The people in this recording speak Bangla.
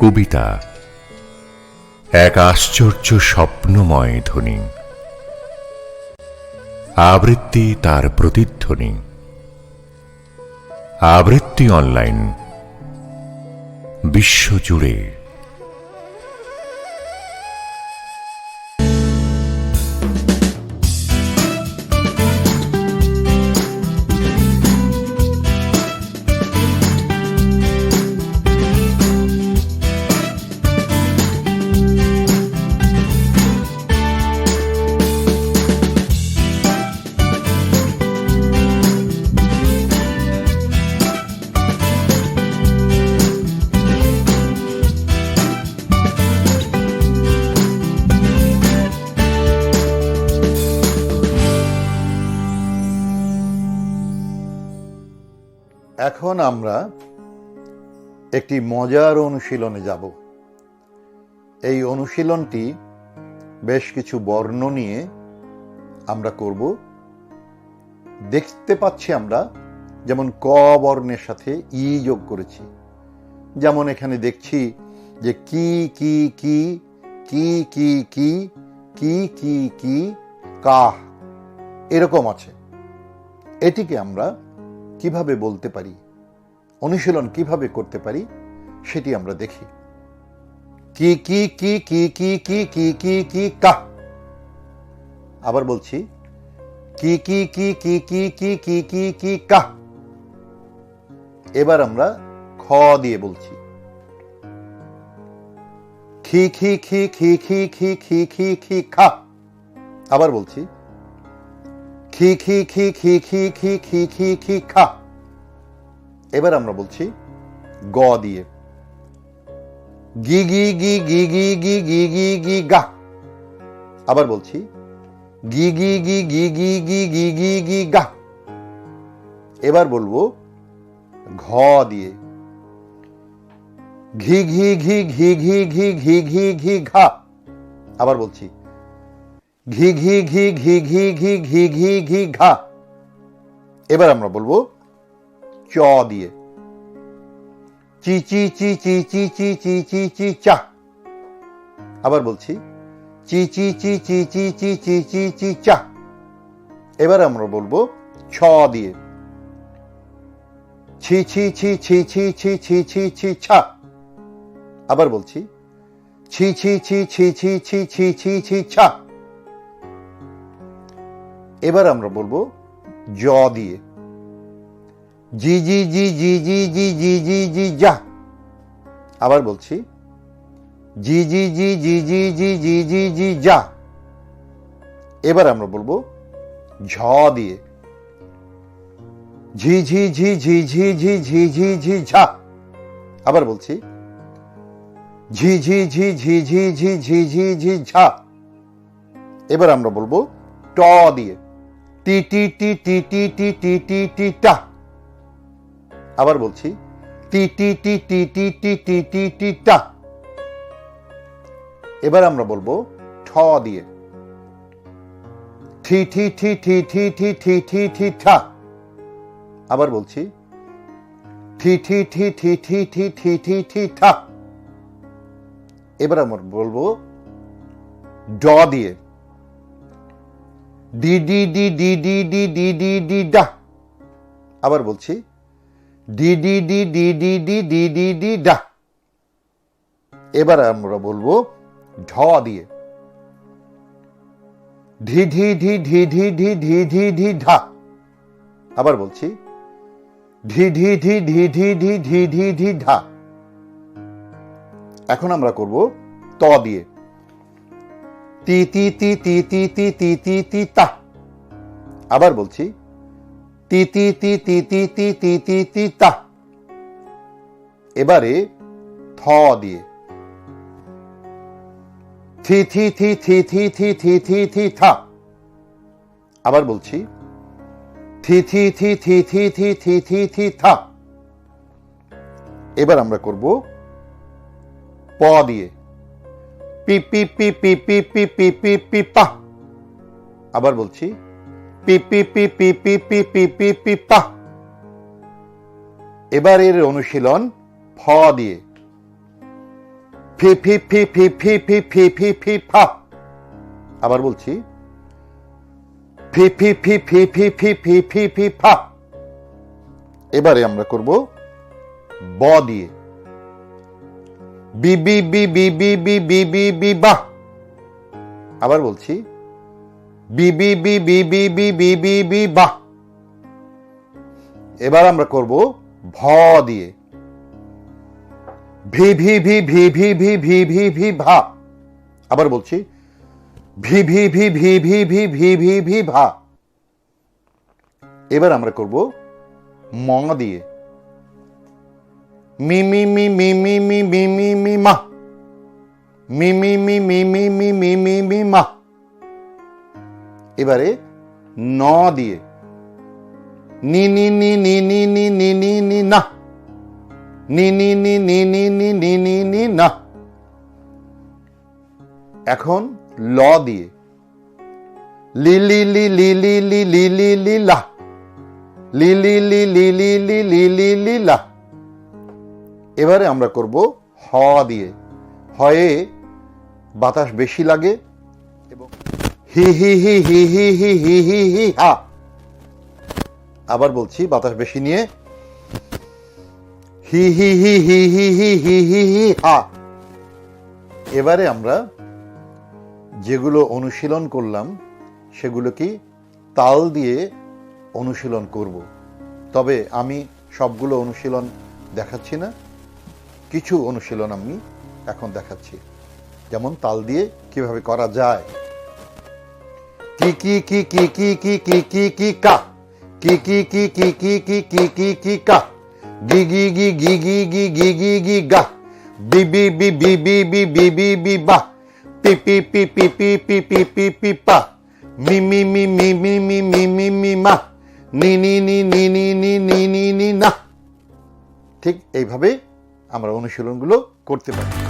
কবিতা এক আশ্চর্য স্বপ্নময় ধ্বনি। আবৃত্তি তার প্রতিধ্বনি। আবৃত্তি অনলাইন। বিশ্বজুড়ে। এখন আমরা একটি মজার অনুশীলনে যাব। এই অনুশীলনটি বেশ কিছু বর্ণ নিয়ে আমরা করব। দেখতে পাচ্ছি আমরা যেমন ক বর্ণের সাথে ই যোগ করেছি। যেমন এখানে দেখছি যে কি কি কি কি কি কি কি কি কি, কাহ, এরকম আছে। এটিকে আমরা কীভাবে বলতে পারি অনুশীলন কীভাবে করতে পারি সেটি আমরা দেখি কি কি কি কি কি কি কি কি কি কা আবার বলছি কি কি কি কি কি কি কি কি কি কা এবার আমরা খ দিয়ে বলছি খি খি খি খি খি খি খি খি খি খা আবার বলছি খি খি খি খি খি খি খি খি খি খা এবার আমরা বলছি গ দিয়ে গি গি গি গি গি গি গি গি গি গা আবার বলছি গি গি গি গি গি গি গি গি গি গা এবার বলব ঘ দিয়ে ঘি ঘি ঘি ঘি ঘি ঘি ঘি ঘি ঘি ঘা আবার বলছি ঘি ঘি ঘি ঘি ঘি ঘি ঘি ঘি ঘি ঘা এবার আমরা বলব চ দিয়ে চি চি চি চি চি চি চি চি চি চা আবার বলছি চি চি চি চি চি চি চি চি চি চা এবার আমরা বলব ছ দিয়ে ছি ছি ছি ছি ছি ছি ছি ছি ছি ছা আবার বলছি ছি ছি ছি ছি ছি ছি ছি ছি ছি ছা এবার আমরা বলব জ দিয়ে জি জি জি জি জি জি জি জি জি যা আবার বলছি জি জি জি জি জি জি জি জি জি যা এবার আমরা বলব ঝ দিয়ে ঝি ঝি ঝি ঝি ঝি ঝি ঝি ঝি ঝি ঝা আবার বলছি ঝি ঝি ঝি ঝি ঝি ঝি ঝি ঝি ঝি ঝা এবার আমরা বলব ট দিয়ে টি টি টি টি টি টি টি টি টি টা আবার বলছি টি টি টি টি টি টি টি টি টি টা এবার আমরা বলব ঠ দিয়ে ঠি ঠি ঠি ঠি ঠি ঠি ঠি ঠি ঠি ঠা আবার বলছি ঠি ঠি ঠি ঠি ঠি ঠি ঠি ঠি ঠি ঠা এবার আমরা বলব ড দিয়ে ডি ডি ডি ডি ডি ডি ডি ডি ডি ডা আবার বলছি ডি ডি ডি ডি ডি ডি ডি ডি ডি ডা এবার আমরা বলব ঢ দিয়ে ঢি ঢি ঢি ঢি ঢি ঢি ঢি ঢি ঢি ঢা আবার বলছি ঢি ঢি ঢি ঢি ঢি ঢি ঢি ঢি ঢি ঢা এখন আমরা করব ত দিয়ে তি তি তি তি তি তি তি তি তি তা আবার বলছি তি তি তি তি তি তি তি তি তি তা এবারে থ দিয়ে থি থি থি থি থি থি থি থি থি থা আবার বলছি থি থি থি থি থি থি থি থি থি থা এবার আমরা করব প দিয়ে পি পি পি পি পি পি পি পি পি পা আবার বলছি পি পি পি পি পি পি পি পি পি পা এবার এর অনুশীলন ফ দিয়ে ফি ফি ফি ফি ফি ফি ফি ফি ফি ফা আবার বলছি ফি ফি ফি ফি ফি ফি ফি ফি ফি ফা এবারে আমরা করব ব দিয়ে বি বি বি বি বি বি বি বি বি বা আবার বলছি বি বি বি বি বি বি বি বি বি বা এবার আমরা করব ভ দিয়ে ভি ভি ভি ভি ভি ভি ভি ভি ভি ভা আবার বলছি ভি ভি ভি ভি ভি ভি ভি ভি ভি ভা এবার আমরা করব ম দিয়ে মি মি মি মি মি মি মি মি মি মা মি মি মি মা এবারে ন দিয়ে নি নি নি নি নি নি নি নি নি না নি নি নি নি নি নি নি নি নি না এখন ল দিয়ে লি লি লি লি লি লি লি লি লা লি লি লি লি লি লি লি লি লি লা এবারে আমরা করব হ দিয়ে হয়ে বাতাস বেশি লাগে এবং হি হি হি হি হি হি হি হি হি হা আবার বলছি বাতাস বেশি নিয়ে হি হি হি হি হি হি হি হি হি হা এবারে আমরা যেগুলো অনুশীলন করলাম সেগুলো কি তাল দিয়ে অনুশীলন করব তবে আমি সবগুলো অনুশীলন দেখাচ্ছি না কিছু অনুশীলন আমি এখন দেখাচ্ছি যেমন তাল দিয়ে কীভাবে করা যায় কি কি কি কি কি কি কি কি কি কা কি কি কি কি কি কি কি কি কি কা গি গি গি গি গি গি গি গি গি গা বি বি বি বি বি বি বি বি বি বা পি পি পি পি পি পি পি পি পি পা মি মি মি মি মি মি মি মি মি মা নি নি নি নি নি নি নি নি নি ঠিক এইভাবে আমরা অনুশীলনগুলো করতে পারি।